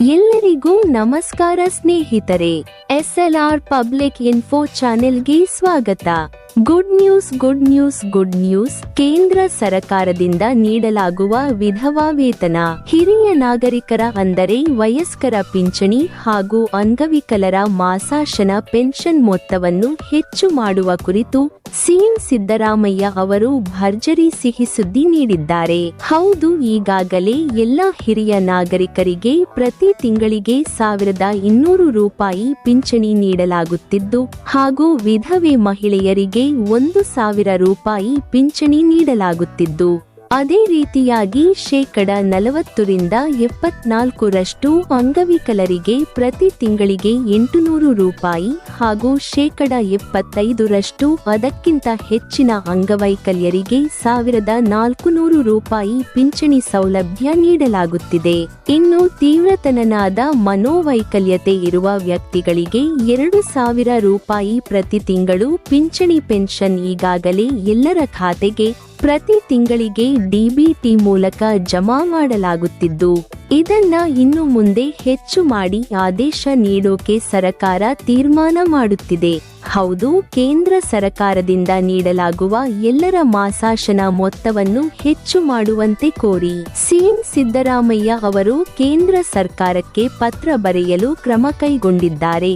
ಎಲ್ಲರಿಗೂ ನಮಸ್ಕಾರ ಸ್ನೇಹಿತರೆ ಎಸ್ಎಲ್ಆರ್ ಪಬ್ಲಿಕ್ ಇನ್ಫೋ ಚಾನೆಲ್ಗೆ ಸ್ವಾಗತ. Good news good news good news ಕೇಂದ್ರ ಸರಕಾರದಿಂದ ನೀಡಲಾಗುವ ವಿಧವಾ ವೇತನ. ಹಿರಿಯ ನಾಗರಿಕರ ಅಂದರೆ ವಯಸ್ಕರ ಪಿಂಚಣಿ ಹಾಗೂ ಅಂಗವಿಕಲರ ಮಾಸಾಶನ ಪೆನ್ಷನ್ ಮೊತ್ತವನ್ನು ಹೆಚ್ಚು ಮಾಡುವ ಕುರಿತು ಸಿಎಂ ಸಿದ್ದರಾಮಯ್ಯ ಅವರು ಭರ್ಜರಿ ಸಿಹಿ ಸುದ್ದಿ ನೀಡಿದ್ದಾರೆ. ಹೌದು, ಈಗಾಗಲೇ ಎಲ್ಲ ಹಿರಿಯ ನಾಗರಿಕರಿಗೆ ಪ್ರತಿ ತಿಂಗಳಿಗೆ ಸಾವಿರದ ಇನ್ನೂರು ರೂಪಾಯಿ ಪಿಂಚಣಿ ನೀಡಲಾಗುತ್ತಿದ್ದು ಹಾಗೂ ವಿಧವೆ ಮಹಿಳೆಯರಿಗೆ ಒಂದು ಸಾವಿರ ರೂಪಾಯಿ ಪಿಂಚಣಿ ನೀಡಲಾಗುತ್ತಿದ್ದು. ಅದೇ ರೀತಿಯಾಗಿ ಶೇಕಡ ನಲವತ್ತರಿಂದ ಎಪ್ಪತ್ನಾಲ್ಕರಷ್ಟು ಅಂಗವಿಕಲರಿಗೆ ಪ್ರತಿ ತಿಂಗಳಿಗೆ ಎಂಟುನೂರು ರೂಪಾಯಿ ಹಾಗೂ ಶೇಕಡ ಎಪ್ಪತ್ತೈದರಷ್ಟು ಅದಕ್ಕಿಂತ ಹೆಚ್ಚಿನ ಅಂಗವೈಕಲ್ಯರಿಗೆ ಸಾವಿರದ ನಾಲ್ಕುನೂರು ರೂಪಾಯಿ ಪಿಂಚಣಿ ಸೌಲಭ್ಯ ನೀಡಲಾಗುತ್ತಿದೆ. ಇನ್ನು ತೀವ್ರತನನಾದ ಮನೋವೈಕಲ್ಯತೆ ಇರುವ ವ್ಯಕ್ತಿಗಳಿಗೆ ಎರಡು ಸಾವಿರ ರೂಪಾಯಿ ಪ್ರತಿ ತಿಂಗಳು ಪಿಂಚಣಿ ಪೆನ್ಷನ್ ಈಗಾಗಲೇ ಎಲ್ಲರ ಖಾತೆಗೆ ಪ್ರತಿ ತಿಂಗಳಿಗೆ ಡಿಬಿಟಿ ಮೂಲಕ ಜಮಾ ಮಾಡಲಾಗುತ್ತಿದ್ದು, ಇದನ್ನ ಇನ್ನು ಮುಂದೆ ಹೆಚ್ಚು ಮಾಡಿ ಆದೇಶ ನೀಡೋಕೆ ಸರಕಾರ ತೀರ್ಮಾನ ಮಾಡುತ್ತಿದೆ. ಹೌದು, ಕೇಂದ್ರ ಸರಕಾರದಿಂದ ನೀಡಲಾಗುವ ಎಲ್ಲರ ಮಾಸಾಶನ ಮೊತ್ತವನ್ನು ಹೆಚ್ಚು ಮಾಡುವಂತೆ ಕೋರಿ ಸಿಎಂ ಸಿದ್ದರಾಮಯ್ಯ ಅವರು ಕೇಂದ್ರ ಸರ್ಕಾರಕ್ಕೆ ಪತ್ರ ಬರೆಯಲು ಕ್ರಮ ಕೈಗೊಂಡಿದ್ದಾರೆ.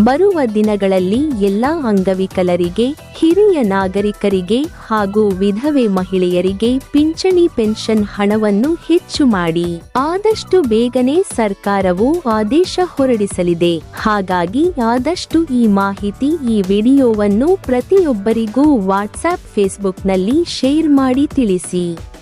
ಬರುವ ದಿನಗಳಲ್ಲಿ ಎಲ್ಲಾ ಅಂಗವಿಕಲರಿಗೆ, ಹಿರಿಯ ನಾಗರಿಕರಿಗೆ ಹಾಗೂ ವಿಧವೆ ಮಹಿಳೆಯರಿಗೆ ಪಿಂಚಣಿ ಪೆನ್ಷನ್ ಹಣವನ್ನು ಹೆಚ್ಚು ಮಾಡಿ. ಆದಷ್ಟು ಬೇಗನೆ ಸರ್ಕಾರವು ಆದೇಶ ಹೊರಡಿಸಲಿದೆ. ಹಾಗಾಗಿ ಆದಷ್ಟು ಈ ಮಾಹಿತಿ ಈ ವಿಡಿಯೋವನ್ನು ಪ್ರತಿಯೊಬ್ಬರಿಗೂ ವಾಟ್ಸ್ಆಪ್ ಫೇಸ್ಬುಕ್ನಲ್ಲಿ ಶೇರ್ ಮಾಡಿ ತಿಳಿಸಿ.